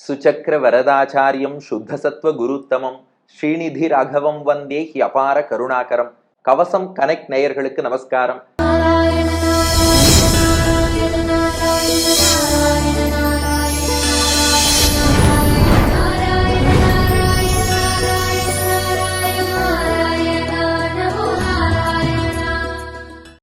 சுச்சக்கர வரதாச்சாரியம் சுத்தசத்வ குருத்தமம் ஸ்ரீநிதி ராகவம் வந்தே he அபார கருணாகரம். கவசம் connect நேயர்களுக்கு நமஸ்காரம்.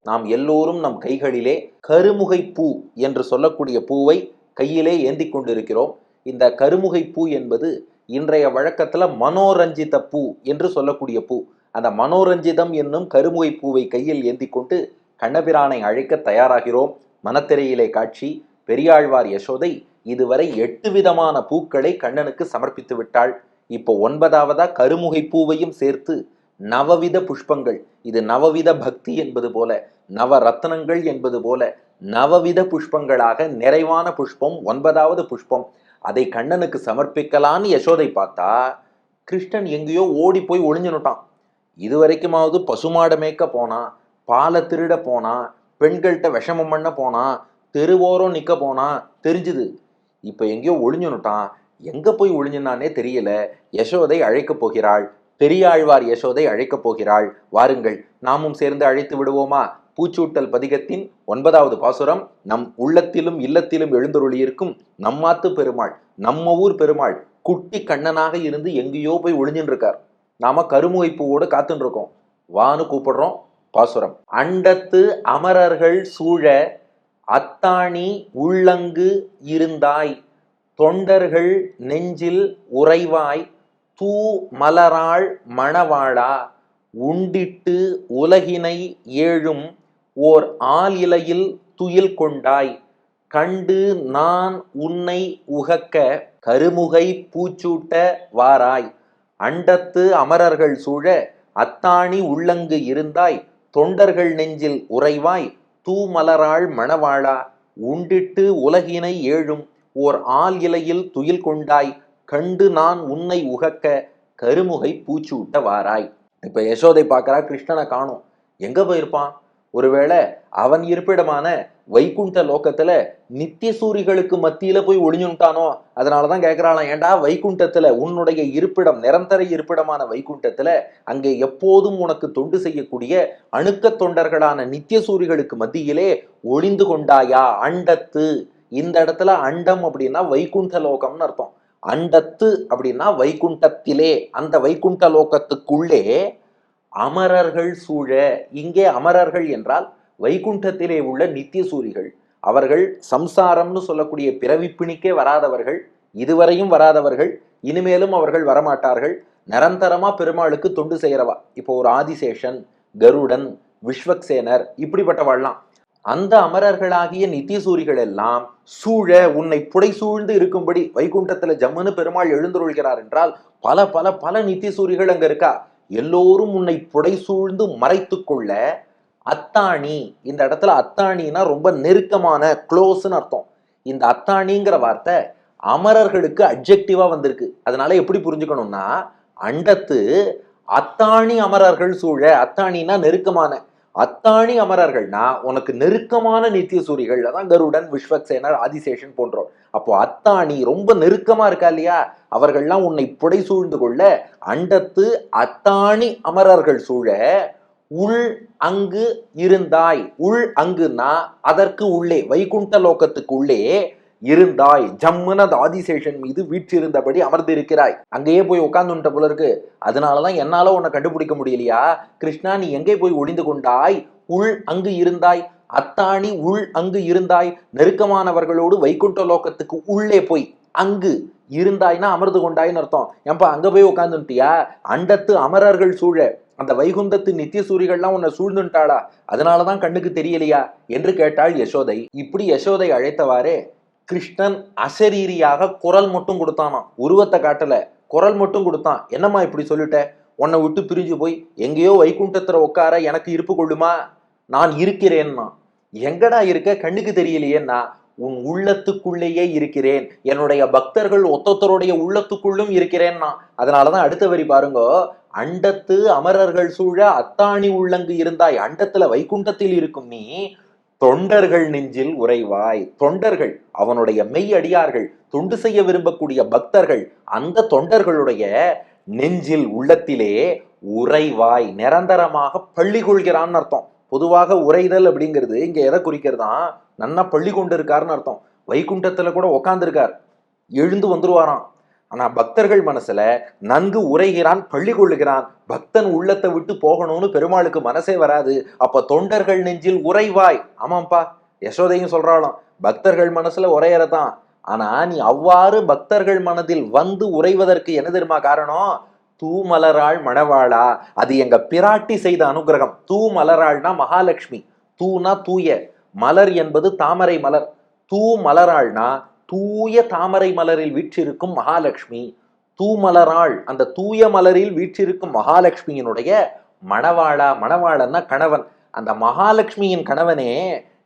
நாம் எல்லோரும் நம் கைகளிலே கருமுகை பூ என்று சொல்லக்கூடிய பூவை கையிலே ஏந்தி கொண்டிருக்கிறோம். இந்த கருமுகை பூ என்பது இன்றைய வழக்கத்தில் மனோரஞ்சித பூ என்று சொல்லக்கூடிய பூ. அந்த மனோரஞ்சிதம் என்னும் கருமுகை பூவை கையில் ஏந்தி கொண்டு கண்ணபிரானை அழைக்க தயாராகிறோம். மனத்திரையிலே காட்சி பெரியாழ்வார் யசோதை இதுவரை எட்டு விதமான பூக்களை கண்ணனுக்கு சமர்ப்பித்து விட்டாள். இப்போ ஒன்பதாவதா கருமுகை பூவையும் சேர்த்து நவவித புஷ்பங்கள் இது நவவித பக்தி என்பது போல நவ ரத்னங்கள் என்பது போல நவவித புஷ்பங்களாக நிறைவான புஷ்பம் ஒன்பதாவது புஷ்பம். அதை கண்ணனுக்கு சமர்ப்பிக்கலான்னு யசோதை பார்த்தா கிருஷ்ணன் எங்கேயோ ஓடி போய் ஒளிஞ்சுனுட்டான். இது வரைக்குமாவது பசுமாடை மேய்க்க போனான் பாலை திருட போனான் பெண்கள்கிட்ட விஷமம் பண்ண போனான் தெருவோரம் நிற்க போனான் தெரிஞ்சுது. இப்போ எங்கேயோ ஒளிஞ்சுனுட்டான். எங்கே போய் ஒளிஞ்சுனானே தெரியல. யசோதை அழைக்கப் போகிறாள். பெரியாழ்வார் யசோதை அழைக்கப் போகிறாள். வாருங்கள் நாமும் சேர்ந்து அழைத்து விடுவோமா? பூச்சூட்டல் பதிகத்தின் ஒன்பதாவது பாசுரம் நம் உள்ளத்திலும் இல்லத்திலும் எழுந்தருளியிருக்கும் நம்மாத்து பெருமாள் நம்ம ஊர் பெருமாள் குட்டி கண்ணனாக இருந்து எங்கேயோ போய் ஒளிஞ்சுன்னு இருக்கார் நாம கருமுகை பூவோடு காத்துன்னு இருக்கோம் வான்னு கூப்பிடுறோம். பாசுரம். அண்டத்து அமரர்கள் சூழ அத்தாணி உள்ளங்கு இருந்தாய். தொண்டர்கள் நெஞ்சில் உறைவாய். தூ மலராள் மணவாளா. உண்டிட்டு உலகினை ஏழும் ஓர் ஆல் இலையில் துயில் கொண்டாய். கண்டு நான் உன்னை உகக்க கருமுகை பூச்சூட்ட வாராய். அண்டத்து அமரர்கள் சூழ அத்தாணி உள்ளங்கு இருந்தாய். தொண்டர்கள் நெஞ்சில் உறைவாய். தூமலராள் மணவாளா. உண்டிட்டு உலகினை ஏழும் ஓர் ஆல் இலையில் துயில் கொண்டாய். கண்டு நான் உன்னை உகக்க கருமுகை பூச்சூட்ட வாராய். இப்ப யசோதை பார்க்கறா கிருஷ்ணனை காணும். எங்க போயிருப்பான்? ஒருவேளை அவன் இருப்பிடமான வைகுண்ட லோகத்துல நித்திய சூரிகளுக்கு மத்தியில போய் ஒளிஞ்சுட்டானோ அதனாலதான் கேக்குறாளாம் ஏண்டா வைகுண்டத்துல உன்னுடைய இருப்பிடம் நிரந்தர இருப்பிடமான வைகுண்டத்துல அங்கே எப்போதும் உனக்கு தொண்டு செய்யக்கூடிய அணுக்க தொண்டர்களான நித்திய சூரிகளுக்கு மத்தியிலே ஒளிந்து கொண்டாயா? அண்டத்து. இந்த இடத்துல அண்டம் அப்படின்னா வைகுண்ட லோகம்னு அர்த்தம். அண்டத்து அப்படின்னா வைகுண்டத்திலே. அந்த வைகுண்ட லோகத்துக்குள்ளே அமரர்கள் சூழ இங்கே அமரர்கள் என்றால் வைகுண்டத்திலே உள்ள நித்திய சூரிகள் அவர்கள் சம்சாரம்னு சொல்லக்கூடிய பிறவிப்பிணிக்கே வராதவர்கள் இதுவரையும் வராதவர்கள் இனிமேலும் அவர்கள் வரமாட்டார்கள். நிரந்தரமா பெருமாளுக்கு தொண்டு செய்யறவா. இப்போ ஒரு ஆதிசேஷன் கருடன் விஸ்வக்சேனர் இப்படிப்பட்டவாள்லாம். அந்த அமரர்களாகிய நித்தியசூரிகள் எல்லாம் சூழ உன்னை புடை சூழ்ந்து இருக்கும்படி வைகுண்டத்துல ஜம்முன்னு பெருமாள் எழுந்துருள்கிறார் என்றால் பல பல பல நித்தியசூரிகள் அங்க இருக்கா? எல்லோரும் உன்னை புடை சூழ்ந்து மறைத்து கொள்ள அத்தாணி இந்த இடத்துல அத்தாணினா ரொம்ப நெருக்கமான க்ளோஸ்னு அர்த்தம். இந்த அத்தாணிங்கிற வார்த்தை அமரர்களுக்கு அப்ஜெக்டிவா வந்திருக்கு. அதனால எப்படி புரிஞ்சுக்கணும்னா அண்டத்து அத்தாணி அமரர்கள் சூழ அத்தாணினா நெருக்கமான அத்தாணி அமரர்கள்னா உனக்கு நெருக்கமான நித்திய சூரிகள் அதான் கருடன் விஸ்வக்சேனர் ஆதிசேஷன் போன்றோர். அப்போ அத்தாணி ரொம்ப நெருக்கமா இருக்கா இல்லையா? அவர்கள்லாம் உன்னை புடை சூழ்ந்து கொள்ள அண்டத்து அத்தாணி அமரர்கள் சூழ உள் அங்கு இருந்தாய். உள் அங்குன்னா அதற்கு உள்ளே வைகுண்ட லோகத்துக்கு உள்ளே இருந்தாய். ஜம்முன அந்த ஆதிசேஷன் மீது வீற்றிருந்தபடி அமர்ந்திருக்கிறாய். அங்கேயே போய் உட்கார்ந்துட்ட போல இருக்கு. அதனாலதான் என்னால உன்னை கண்டுபிடிக்க முடியலையா? கிருஷ்ணா நீ எங்கே போய் ஒளிந்து கொண்டாய்? உள் அங்கு இருந்தாய். அத்தாணி உள் அங்கு இருந்தாய். நெருக்கமானவர்களோடு வைகுண்ட லோகத்துக்கு உள்ளே போய் அங்கு இருந்தாய்னா அமர்ந்து கொண்டாயின்னு அர்த்தம். ஏன்பா அங்க போய் உட்காந்துட்டியா அண்டத்து அமரர்கள் சூழ அந்த வைகுந்தத்து நித்திய சூரிகள்லாம் உன்னை சூழ்ந்துட்டாளா அதனாலதான் கண்ணுக்கு தெரியலையா? என்று கேட்டாள் யசோதை. இப்படி யசோதை அழைத்தவாறே கிருஷ்ணன் அசரீரியாக குரல் மட்டும் கொடுத்தானாம். உருவத்தை காட்டல. குரல் மட்டும் கொடுத்தான். என்னம்மா இப்படி சொல்லிட்ட? உன்னை விட்டு பிரிஞ்சு போய் எங்கேயோ வைகுண்டத்துல உட்கார எனக்கு இருப்பு கொள்ளுமா? நான் இருக்கிறேன்னா. எங்கடா இருக்க? கண்ணுக்கு தெரியலையேன்னா உன் உள்ளத்துக்குள்ளேயே இருக்கிறேன். என்னுடைய பக்தர்கள் ஒத்தொத்தருடைய உள்ளத்துக்குள்ளும் இருக்கிறேன்னா. அதனாலதான் அடுத்த வரி பாருங்க. அண்டத்து அமரர்கள் சூழ அத்தாணி உள்ளங்கு இருந்தாய். அண்டத்துல வைகுண்டத்தில் இருக்கும் நீ தொண்டர்கள் நெஞ்சில் உறைவாய். தொண்டர்கள் அவனுடைய மெய் அடியார்கள் தொண்டு செய்ய விரும்பக்கூடிய பக்தர்கள் அந்த தொண்டர்களுடைய நெஞ்சில் உள்ளத்திலே உறைவாய் நிரந்தரமாக பள்ளி கொள்கிறான்னு அர்த்தம். பொதுவாக உரைதல் அப்படிங்கிறது இங்க எதை குறிக்கிறதா நன்னா பள்ளி கொண்டு இருக்காருன்னு அர்த்தம். வைகுண்டத்துல கூட உக்காந்துருக்கார். எழுந்து வந்துருவாராம். ஆனா பக்தர்கள் மனசுல நன்கு உரைகிறான் பள்ளி கொள்ளுகிறான். பக்தன் உள்ளத்தை விட்டு போகணும்னு பெருமாளுக்கு மனசே வராது. அப்ப தொண்டர்கள் நெஞ்சில் உறைவாய். ஆமாப்பா யசோதையும் சொல்றாளாம் பக்தர்கள் மனசுல உரையறதான் ஆனா நீ அவ்வாறு பக்தர்கள் மனதில் வந்து உறைவதற்கு என்ன தெரியுமா காரணம்? தூமலராள் மணவாளா. அது எங்க பிராட்டி செய்த அனுகிரகம். தூமலராள்னா மகாலட்சுமி. தூனா தூய. மலர் என்பது தாமரை மலர். தூ மலராள்னா தூய தாமரை மலரில் வீற்றிருக்கும் மகாலட்சுமி தூமலராள் அந்த தூய மலரில் வீற்றிருக்கும் மகாலட்சுமியினுடைய மணவாளா மணவாளன்னா கணவன். அந்த மகாலட்சுமியின் கணவனே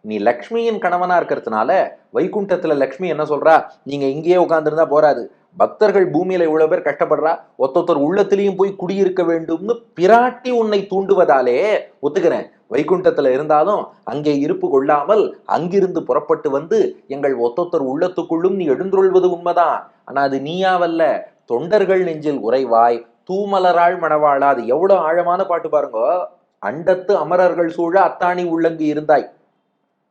நீ லக்ஷ்மியின் கணவனா இருக்கிறதுனால வைகுண்டத்துல லக்ஷ்மி என்ன சொல்றா? நீங்க இங்கேயே உட்காந்துருந்தா போறாது. பக்தர்கள் பூமியில இவ்வளவு பேர் கஷ்டப்படுறா? ஒத்தொத்தர் உள்ளத்திலையும் போய் குடியிருக்க வேண்டும்னு பிராட்டி உன்னை தூண்டுவதாலே ஒத்துக்கிறேன். வைகுண்டத்துல இருந்தாலும் அங்கே இருப்பு கொள்ளாமல் அங்கிருந்து புறப்பட்டு வந்து எங்கள் ஒத்தொத்தர் உள்ளத்துக்குள்ளும் நீ எழுந்துருள்வது உண்மைதான். ஆனால் அது நீயாவல்ல. தொண்டர்கள் நெஞ்சில் உறைவாய் தூமலராள் மணவாளா. அது எவ்வளோ ஆழமான பாட்டு பாருங்க. அண்டத்து அமரர்கள் சூழ அத்தாணி உள்ளங்கு இருந்தாய்.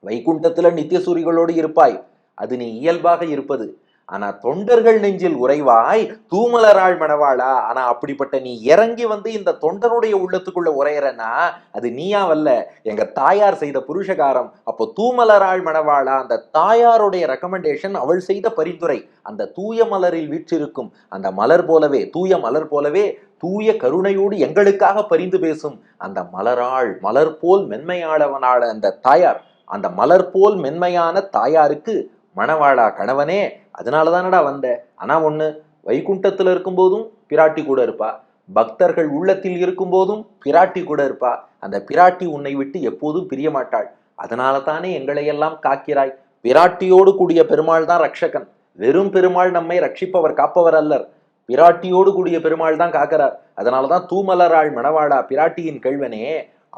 வைகுண்டத்தில் நித்தியசூரிகளோடு இருப்பாய். அது நீ இயல்பாக இருப்பது. ஆனா தொண்டர்கள் நெஞ்சில் உறைவாய் தூமலராள் மணவாளா ஆனா அப்படிப்பட்ட நீ இறங்கி வந்து இந்த தொண்டனுடைய உள்ளத்துக்குள்ள உரையறனா அது நீயா வல்ல எங்க தாயார் செய்த புருஷகாரம் அப்போ தூமலராள் மணவாளா அந்த தாயாருடைய ரெக்கமெண்டேஷன் அவள் செய்த பரிந்துரை. அந்த தூய மலரில் வீற்றிருக்கும் அந்த மலர் போலவே தூய மலர் போலவே தூய கருணையோடு எங்களுக்காக பரிந்து பேசும் அந்த மலராள் மலர் போல் மென்மையாளவனான அந்த தாயார் அந்த மலர் போல் மென்மையான தாயாருக்கு மணவாளா கணவனே அதனால தானடா வந்த. ஆனால் ஒன்று வைகுண்டத்தில் இருக்கும்போதும் பிராட்டி கூட இருப்பா. பக்தர்கள் உள்ளத்தில் இருக்கும்போதும் பிராட்டி கூட இருப்பா. அந்த பிராட்டி உன்னை விட்டு எப்போதும் பிரிய மாட்டாள். அதனால தானே எங்களையெல்லாம் காக்கிறாய். பிராட்டியோடு கூடிய பெருமாள் தான் ரட்சகன் வெறும் பெருமாள் நம்மை ரட்சிப்பவர் காப்பவர் அல்லர். பிராட்டியோடு கூடிய பெருமாள் தான் காக்கிறார். அதனாலதான் தூமலராள் மணவாடா பிராட்டியின் கேள்வனே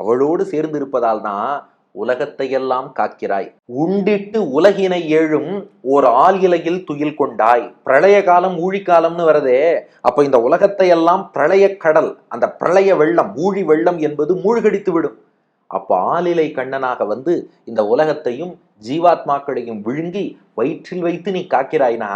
அவளோடு சேர்ந்து இருப்பதால் தான் உலகத்தையெல்லாம் காக்கிறாய். உண்டிட்டு உலகினை ஏழும் ஓர் ஆள் இலையில் துயில் கொண்டாய். பிரளய காலம் ஊழிக்காலம்னு வரதே. அப்போ இந்த உலகத்தை எல்லாம் பிரளய கடல் அந்த பிரளய வெள்ளம் ஊழி வெள்ளம் என்பது மூழ்கடித்து விடும். அப்போ ஆளிலை கண்ணனாக வந்து இந்த உலகத்தையும் ஜீவாத்மாக்களையும் விழுங்கி வயிற்றில் வைத்து நீ காக்கிறாய்னா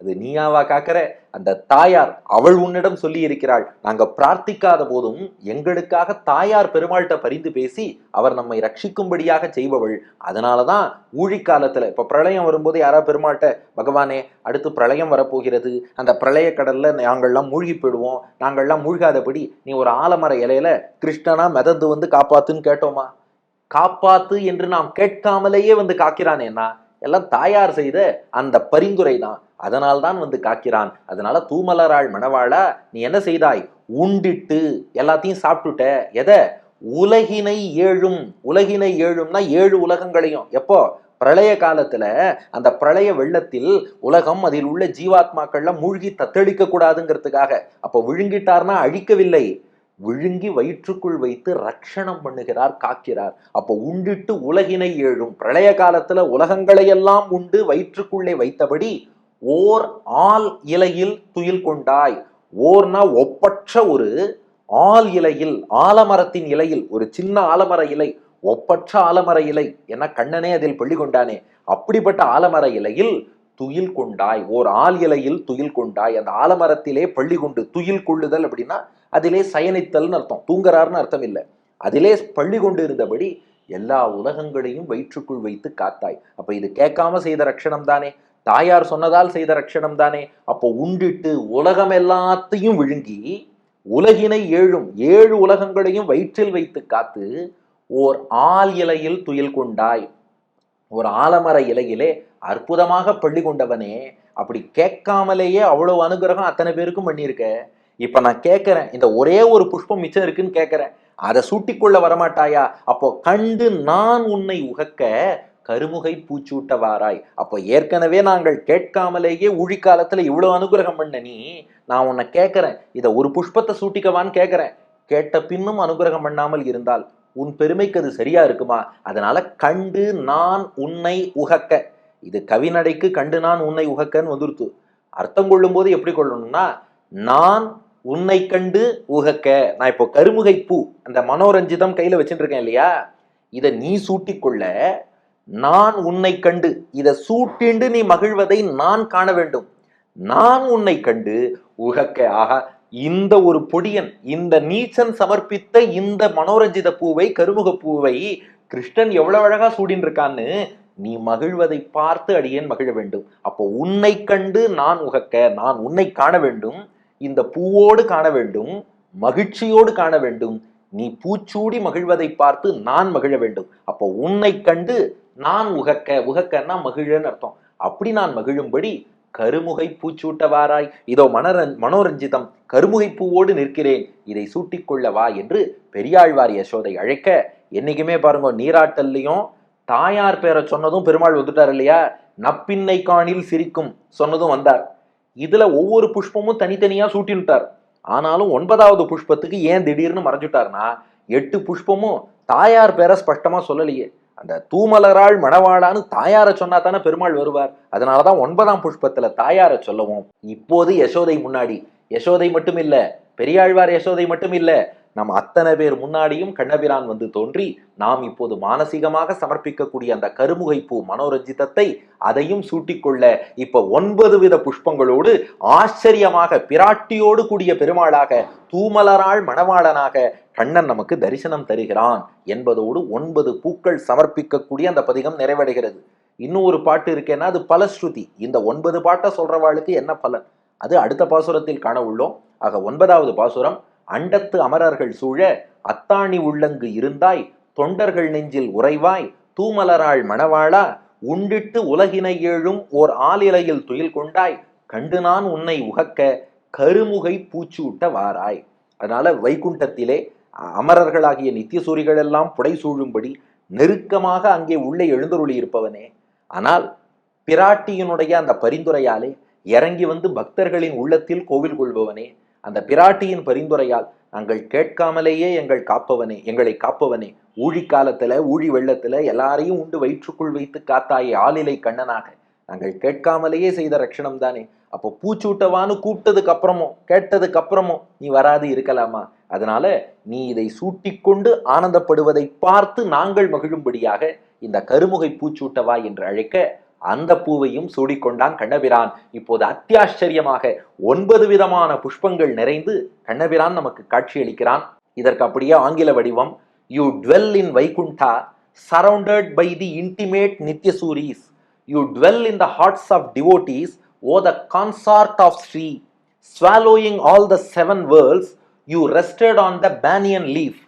அது நீயாவா காக்கிற? அந்த தாயார் அவள் உன்னிடம் சொல்லி இருக்கிறாள் நாங்க பிரார்த்திக்காத போதும் எங்களுக்காக தாயார் பெருமாள்கிட்ட பரிந்து பேசி அவர் நம்மை ரட்சிக்கும்படியாக செய்பவள். அதனாலதான் ஊழிக்காலத்துல இப்ப பிரளயம் வரும்போது யாரா பெருமாள்கிட்ட பகவானே அடுத்து பிரளயம் வரப்போகிறது. அந்த பிரளய கடல்ல நாங்கள்லாம் மூழ்கி போயிடுவோம். நாங்கள்லாம் மூழ்காதபடி நீ ஒரு ஆலமர இலையில கிருஷ்ணனா மிதந்து வந்து காப்பாத்துன்னு கேட்டோமா? காப்பாத்து என்று நாம் கேட்காமலேயே வந்து காக்கிறானேன்னா எல்லாம் தாயார் செய்த அந்த பரிந்துரை தான் அதனால்தான் வந்து காக்கிறான். அதனால தூமலராள் மணவாளா நீ என்ன செய்தாய்? உண்டிட்டு எல்லாத்தையும் சாப்பிட்டுட்ட. எதை? உலகினை ஏழும். உலகினை ஏழும்னா ஏழு உலகங்களையும். எப்போ? பிரளய காலத்துல அந்த பிரளய வெள்ளத்தில் உலகம் அதில் உள்ள ஜீவாத்மாக்கள்லாம் மூழ்கி தத்தளிக்க கூடாதுங்கிறதுக்காக அப்போ விழுங்கிட்டார்னா அழிக்கவில்லை. விழுங்கி வயிற்றுக்குள் வைத்து ரட்சணம் பண்ணுகிறார் காக்கிறார். அப்போ உண்டிட்டு உலகினை ஏழும். பிரளய காலத்துல உலகங்களை எல்லாம் உண்டு வயிற்றுக்குள்ளே வைத்தபடி ஓர் ஆல் இலையில் துயில் கொண்டாய். ஓர்னா ஒப்பற்ற ஒரு ஆல் இலையில் ஆலமரத்தின் இலையில் ஒரு சின்ன ஆலமர இலை ஒப்பற்ற ஆலமர இலை என கண்ணனே அதில் பள்ளி கொண்டானே. அப்படிப்பட்ட ஆலமர இலையில் துயில் கொண்டாய். ஓர் ஆல் இலையில் துயில் கொண்டாய். அந்த ஆலமரத்திலே பள்ளி கொண்டு துயில் கொள்ளுதல் அப்படின்னா அதிலே சயனித்தல்னு அர்த்தம். தூங்குறாருன்னு அர்த்தம் இல்லை அதிலே பள்ளி கொண்டு இருந்தபடி எல்லா உலகங்களையும் வயிற்றுக்குள் வைத்து காத்தாய். அப்ப இது கேட்காம செய்த ரட்சணம் தானே? தாயார் சொன்னதால் செய்த ரட்சணம் தானே? அப்போ உண்டிட்டு உலகம் எல்லாத்தையும் விழுங்கி உலகினை ஏழும் ஏழு உலகங்களையும் வயிற்றில் வைத்து காத்து ஓர் ஆல் இலையில் துயில் கொண்டாய். ஒரு ஆலமர இலையிலே அற்புதமாக பள்ளி கொண்டவனே அப்படி கேட்காமலேயே அவ்வளவு அனுகிரகம் அத்தனை பேருக்கும் பண்ணியிருக்க? இப்ப நான் கேட்குறேன் இந்த ஒரே ஒரு புஷ்பம் மிச்சம் இருக்குன்னு கேட்குறேன் அதை சூட்டிக்கொள்ள வரமாட்டாயா? அப்போ கண்டு நான் உன்னை உகக்க கருமுகை பூச்சூட்டவாராய். அப்போ ஏற்கனவே நாங்கள் கேட்காமலேயே உழிக்காலத்தில் இவ்வளவு அனுகிரகம் பண்ண நீ நான் உன்னை கேட்கறேன் இதை ஒரு புஷ்பத்தை சூட்டிக்கவான்னு கேட்கறேன் கேட்ட பின்னும் அனுகிரகம் பண்ணாமல் இருந்தால் உன் பெருமைக்கு அது சரியா இருக்குமா? அதனால கண்டு நான் உன்னை உகக்க. இது கவிநடைக்கு கண்டு நான் உன்னை உகக்கன்னு வந்துருத்து அர்த்தம் கொள்ளும் போது எப்படி கொள்ளணும்னா நான் உன்னை கண்டு உகக்க நான் இப்போ கருமுகை பூ அந்த மனோரஞ்சிதம் கையில வச்சுட்டு இருக்கேன் இல்லையா? இதை நீ சூட்டிக்கொள்ள நான் உன்னை கண்டு இதை சூட்டிண்டு நீ மகிழ்வதை நான் காண வேண்டும். நான் உன்னை கண்டு உகக்க ஆகா இந்த ஒரு பொடியன் இந்த நீச்சன் சமர்ப்பித்த இந்த மனோரஞ்சித பூவை கருமுக பூவை கிருஷ்ணன் எவ்வளவு அழகா சூடின்னு இருக்கான்னு நீ மகிழ்வதை பார்த்து அடியேன் மகிழ வேண்டும். அப்போ உன்னை கண்டு நான் உகக்க நான் உன்னை காண வேண்டும். இந்த பூவோடு காண வேண்டும் மகிழ்ச்சியோடு காண வேண்டும். நீ பூச்சூடி மகிழ்வதை பார்த்து நான் மகிழ வேண்டும். அப்போ உன்னை கண்டு நான் உகக்க உகக்கன்னா மகிழன்னு அர்த்தம். அப்படி நான் மகிழும்படி கருமுகை பூச்சூட்டவாராய். இதோ மனரன் மனோரஞ்சிதம் கருமுகை பூவோடு நிற்கிறேன். இதை சூட்டிக்கொள்ள வா என்று பெரியாழ்வார் யசோதை அழைக்க என்னைக்குமே பாருங்க நீராட்டல்லையும் தாயார் பேரை சொன்னதும் பெருமாள் வந்துட்டார் இல்லையா? நப்பின்னை காணில் சிரிக்கும் சொன்னதும் வந்தார். இதுல ஒவ்வொரு புஷ்பமும் தனித்தனியா சூட்டினுட்டார் ஆனாலும் ஒன்பதாவது புஷ்பத்துக்கு ஏன் திடீர்னு மறைஞ்சுட்டார்னா எட்டு புஷ்பமும் தாயார் பேரை ஸ்பஷ்டமா சொல்லலையே. அந்த தூமலராள் மணவாளான்னு தாயாரை சொன்னா தானே பெருமாள் வருவார். அதனாலதான் ஒன்பதாம் புஷ்பத்துல தாயாரை சொல்லவும். இப்போது யசோதை முன்னாடி. யசோதை மட்டும் இல்ல பெரியாழ்வார் யசோதை மட்டும் இல்ல நம் அத்தனை பேர் முன்னாடியும் கண்ணபிரான் வந்து தோன்றி நாம் இப்போது மானசீகமாக சமர்ப்பிக்கக்கூடிய அந்த கருமுகை பூ மனோரஞ்சிதத்தை அதையும் சூட்டிக்கொள்ள இப்ப ஒன்பது வித புஷ்பங்களோடு ஆச்சரியமாக பிராட்டியோடு கூடிய பெருமாளாக தூமலராள் மணவாளனாக கண்ணன் நமக்கு தரிசனம் தருகிறான் என்பதோடு ஒன்பது பூக்கள் சமர்ப்பிக்கக்கூடிய அந்த பதிகம் நிறைவடைகிறது. இன்னும் ஒரு பாட்டு இருக்கேன்னா அது பலஸ்ருதி. இந்த ஒன்பது பாட்டை சொல்றவாளுக்கு என்ன பலன்? அது அடுத்த பாசுரத்தில் காண உள்ளோம். ஆக ஒன்பதாவது பாசுரம் அண்டத்து அமரர்கள் சூழ அத்தாணி உள்ளங்கு இருந்தாய் தொண்டர்கள் நெஞ்சில் உறைவாய் தூமலராள் மணவாளா உண்டிட்டு உலகினை ஏழும் ஓர் ஆலிலையில் துயில் கொண்டாய் கண்டு நான் உன்னை உகக்க கருமுகை பூச்சூட்ட வாராய். அதனால வைகுண்டத்திலே அமரர்களாகிய நித்தியசூரிகள் எல்லாம் புடை சூழும்படி நெருக்கமாக அங்கே உள்ளே எழுந்தருளி இருப்பவனே. ஆனால் பிராட்டியினுடைய அந்த பரிந்துரையாலே இறங்கி வந்து பக்தர்களின் உள்ளத்தில் கோவில் கொள்பவனே. அந்த பிராட்டியின் பரிந்துரையால் நாங்கள் கேட்காமலேயே எங்கள் காப்பவனே எங்களை காப்பவனே ஊழி காலத்துல ஊழி வெள்ளத்துல எல்லாரையும் உண்டு வயிற்றுக்குள் வைத்து காத்தாயே ஆளிலை கண்ணனாக. நாங்கள் கேட்காமலேயே செய்த ரட்சணம் தானே. அப்போ பூச்சூட்டவான்னு கூப்பிட்டதுக்கு அப்புறமும் கேட்டதுக்கு அப்புறமும் நீ வராது இருக்கலாமா? அதனால நீ இதை சூட்டிக்கொண்டு ஆனந்தப்படுவதை பார்த்து நாங்கள் மகிழும்படியாக இந்த கருமுகை பூச்சூட்டவா என்று அழைக்க அந்த பூவையும் சூடிக்கொண்டான் கண்ணபிரான். இப்போது அத்தியாச்சரியமாக ஒன்பது விதமான புஷ்பங்கள் நிறைந்து கண்ணபிரான் நமக்கு காட்சியளிக்கிறான். இதற்கு அப்படியே ஆங்கில வடிவம் you dwell in Vaikuntha surrounded by the intimate Nityasuris you dwell in the hearts of devotees O the consort of Sri swallowing all the seven worlds you rested on the banyan leaf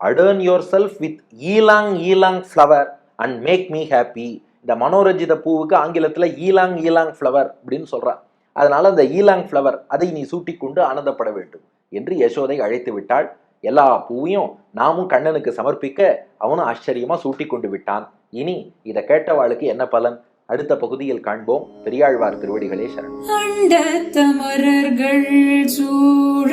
adorn your self with ylang ylang flower and make me happy இந்த மனோரஞ்சித பூவுக்கு ஆங்கிலத்தில் ஈலாங் ylang flower அப்படின்னு சொல்கிறான் அதனால் அந்த ஈலாங் flower அதை நீ சூட்டிக்கொண்டு ஆனந்தப்பட வேண்டும் என்று யசோதை அழைத்து விட்டாள். எல்லா பூவையும் நாமும் கண்ணனுக்கு சமர்ப்பிக்க அவனும் ஆச்சரியமாக சூட்டி கொண்டு விட்டான். இனி இதை கேட்டவாளுக்கு என்ன பலன்? அடுத்த பகுதியில் காண்போம். பெரியாழ்வார் திருவடிகளே சரண். அண்டத்தமரர்கள் சூழ